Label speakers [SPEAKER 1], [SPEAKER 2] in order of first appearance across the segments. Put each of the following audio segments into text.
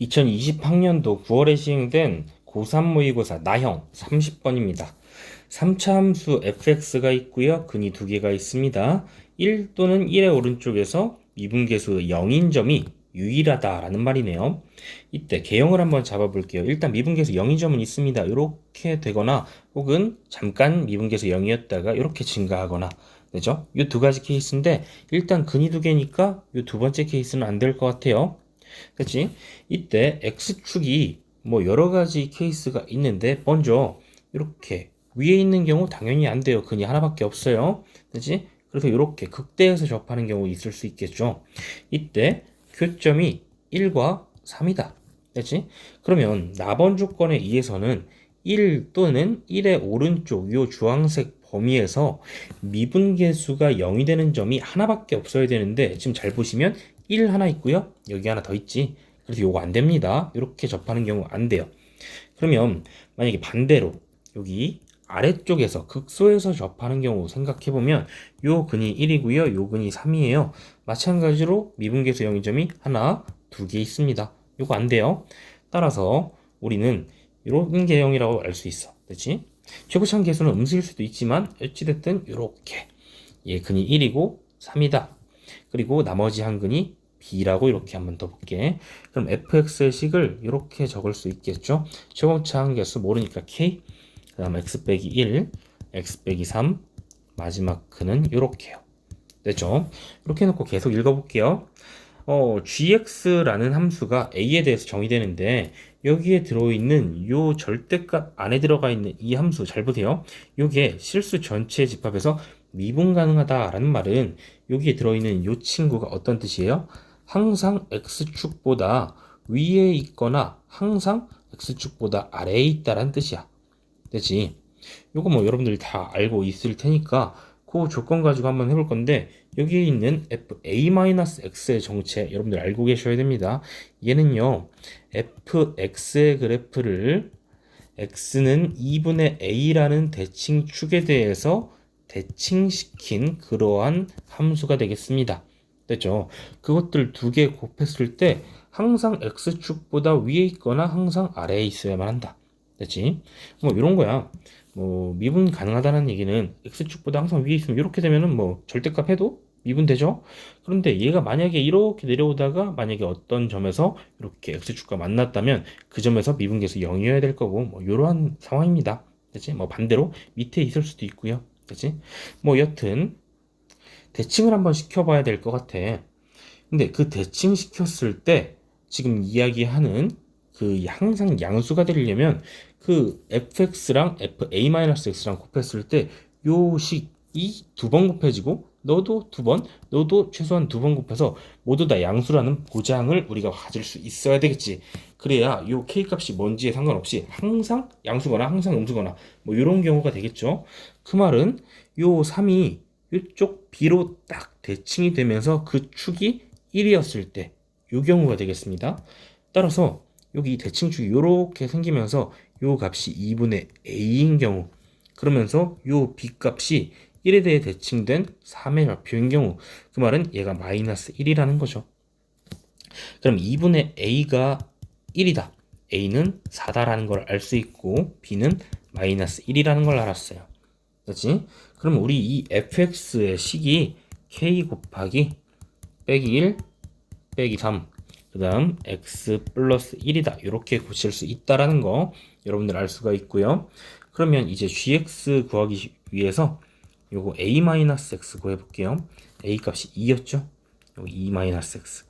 [SPEAKER 1] 2020학년도 9월에 시행된 고3 모의고사 나형 30번입니다. 3차 함수 fx가 있고요. 근이 두 개가 있습니다. 1 또는 1의 오른쪽에서 미분계수 0인 점이 유일하다라는 말이네요. 이때 개형을 한번 잡아볼게요. 일단 미분계수 0인 점은 있습니다. 이렇게 되거나 혹은 잠깐 미분계수 0이었다가 이렇게 증가하거나 되죠? 이 두 가지 케이스인데 일단 근이 두 개니까 이 두 번째 케이스는 안 될 것 같아요. 그렇지? 이때 x축이 뭐 여러 가지 케이스가 있는데 먼저 이렇게 위에 있는 경우 당연히 안 돼요. 근이 하나밖에 없어요. 그렇지? 그래서 이렇게 극대에서 접하는 경우 있을 수 있겠죠. 이때 교점이 1과 3이다. 그렇지? 그러면 나번 조건에 의해서는 1 또는 1의 오른쪽 요 주황색 범위에서 미분계수가 0이 되는 점이 하나밖에 없어야 되는데 지금 잘 보시면 1 하나 있고요. 여기 하나 더 있지. 그래서 요거 안 됩니다. 이렇게 접하는 경우 안 돼요. 그러면 만약에 반대로 여기 아래쪽에서 극소에서 접하는 경우 생각해 보면 요 근이 1이고요. 요 근이 3이에요. 마찬가지로 미분계수 0인 점이 하나, 두 개 있습니다. 요거 안 돼요. 따라서 우리는 이런 개형이라고 알 수 있어. 그렇지? 최고참 계수는 음수일 수도 있지만 어찌됐든 이렇게 얘 근이 1이고 3이다. 그리고 나머지 한 근이 b라고 이렇게 한번 더 볼게. 그럼 fx의 식을 이렇게 적을 수 있겠죠? 최고차항 계수 모르니까 k 그 다음 x 빼기 1 x 빼기 3 마지막 근은 이렇게요. 됐죠? 이렇게 해놓고 계속 읽어볼게요. 어, gx라는 함수가 a에 대해서 정의되는데 여기에 들어있는 요 절대값 안에 들어가 있는 이 함수 잘 보세요. 요게 실수 전체 집합에서 미분 가능하다라는 말은 여기에 들어있는 요 친구가 어떤 뜻이에요? 항상 x축보다 위에 있거나 항상 x축보다 아래에 있다라는 뜻이야. 되지? 요거 뭐 여러분들이 다 알고 있을 테니까 그 조건 가지고 한번 해볼 건데 여기에 있는 fa-x의 정체 여러분들 알고 계셔야 됩니다. 얘는요 fx의 그래프를 x는 2분의 a라는 대칭축에 대해서 대칭시킨 그러한 함수가 되겠습니다. 됐죠? 그것들 두 개 곱했을 때 항상 x축보다 위에 있거나 항상 아래에 있어야만 한다. 됐지? 뭐 이런 거야. 뭐 미분 가능하다는 얘기는 x축보다 항상 위에 있으면 이렇게 되면은 뭐 절대값 해도 미분되죠? 그런데 얘가 만약에 이렇게 내려오다가 만약에 어떤 점에서 이렇게 x축과 만났다면 그 점에서 미분계수 0이어야 될 거고 뭐 이러한 상황입니다. 됐지? 뭐 반대로 밑에 있을 수도 있고요. 됐지? 뭐 여튼 대칭을 한번 시켜봐야 될 것 같아. 근데 그 대칭 시켰을 때 지금 이야기하는 그 항상 양수가 되려면 그 fx랑 fa-x랑 곱했을 때 요 식이 두 번 곱해지고 너도 두 번, 너도 최소한 두 번 곱해서 모두 다 양수라는 보장을 우리가 가질 수 있어야 되겠지. 그래야 요 k 값이 뭔지에 상관없이 항상 양수거나 항상 음수거나 뭐 이런 경우가 되겠죠. 그 말은 요 3이 이쪽 b로 딱 대칭이 되면서 그 축이 1이었을 때요 경우가 되겠습니다. 따라서 여기 대칭축이 이렇게 생기면서 요 값이 2분의 a인 경우 그러면서 요 b 값이 1에 대해 대칭된 3의 좌표인 경우 그 말은 얘가 마이너스 1이라는 거죠. 그럼 2분의 a가 1이다. a는 4다라는 걸 알 수 있고 b는 마이너스 1이라는 걸 알았어요. 그렇지? 그럼 우리 이 fx의 식이 k 곱하기 빼기 1 빼기 3 그 다음 x 플러스 1이다. 이렇게 고칠 수 있다라는 거 여러분들 알 수가 있고요. 그러면 이제 gx 구하기 위해서 요거 a-x 구해 볼게요. a 값이 2였죠? 요거 2-x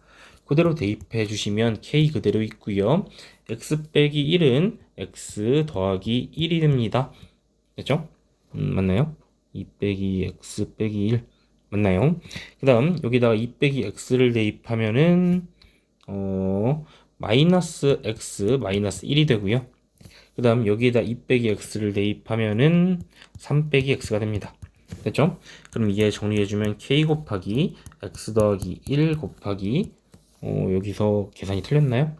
[SPEAKER 1] 그대로 대입해 주시면 k 그대로 있고요. x 빼기 1은 x 더하기 1이 됩니다. 됐죠? 음, 맞나요? 2 빼기 x 빼기 1 맞나요? 그 다음 여기다가 2 빼기 x를 대입하면은 어, 마이너스 x 마이너스 1이 되고요. 그 다음 여기에다 2 빼기 x를 대입하면은 3 빼기 x가 됩니다. 됐죠? 그럼 이게 정리해주면 k 곱하기 x 더하기 1 곱하기 어, 여기서 계산이 틀렸나요?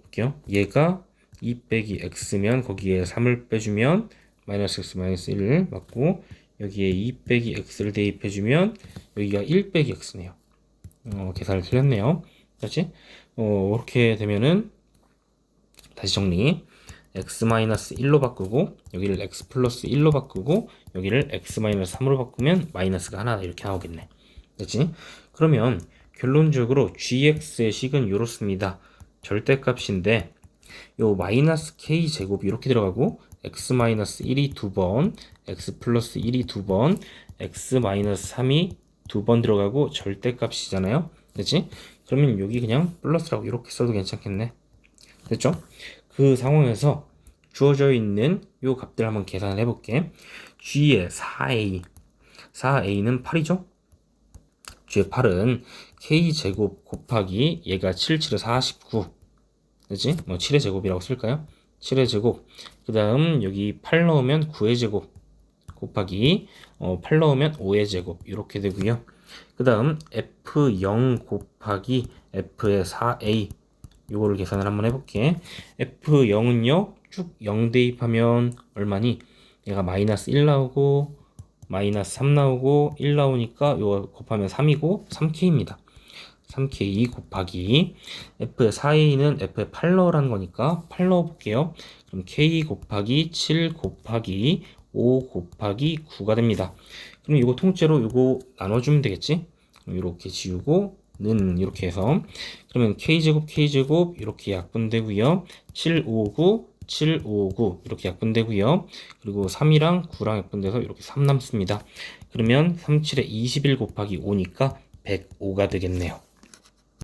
[SPEAKER 1] 볼게요. 얘가 2 빼기 x면 거기에 3을 빼주면 마이너스 x 마이너스 1을 맞고 여기에 2 빼기 x를 대입해주면 여기가 1 빼기 x네요. 어, 계산을 틀렸네요. 그렇지? 어, 이렇게 되면은 다시 정리. x-1로 바꾸고 여기를 x 플러스 1로 바꾸고 여기를 x-3으로 바꾸면 마이너스가 하나 이렇게 나오겠네. 그렇지? 그러면 결론적으로 gx의 식은 이렇습니다. 절대값인데 요 마이너스 k 제곱이 이렇게 들어가고 x 마이너스 1이 두 번, x 플러스 1이 두 번, x 마이너스 3이 두 번 들어가고 절대값이잖아요. 그렇지? 그러면 여기 그냥 플러스라고 이렇게 써도 괜찮겠네. 됐죠? 그 상황에서 주어져 있는 요 값들 한번 계산을 해볼게. g의 4a, 4a는 8이죠? g의 8은 k 제곱 곱하기 얘가 7, 7에 49. 그지? 뭐 7의 제곱이라고 쓸까요? 7의 제곱. 그 다음 여기 8 넣으면 9의 제곱 곱하기 어, 8 넣으면 5의 제곱 이렇게 되고요. 그 다음 f0 곱하기 f의 4a 요거를 계산을 한번 해볼게. f0은요 쭉 0 대입하면 얼마니? 얘가 마이너스 1 나오고 마이너스 3 나오고 1 나오니까 요거 곱하면 3이고 3k입니다. 3k 곱하기 f의 4a는 f의 8 넣으라는 거니까 8 넣어볼게요. 그럼 k 곱하기 7 곱하기 5 곱하기 9가 됩니다. 그럼 이거 통째로 이거 나눠주면 되겠지? 이렇게 지우고 는 이렇게 해서 그러면 k제곱 k제곱 이렇게 약분되고요. 7, 5, 9 7, 5, 9 이렇게 약분되고요. 그리고 3이랑 9랑 약분돼서 이렇게 3 남습니다. 그러면 3, 7에 21 곱하기 5니까 105가 되겠네요.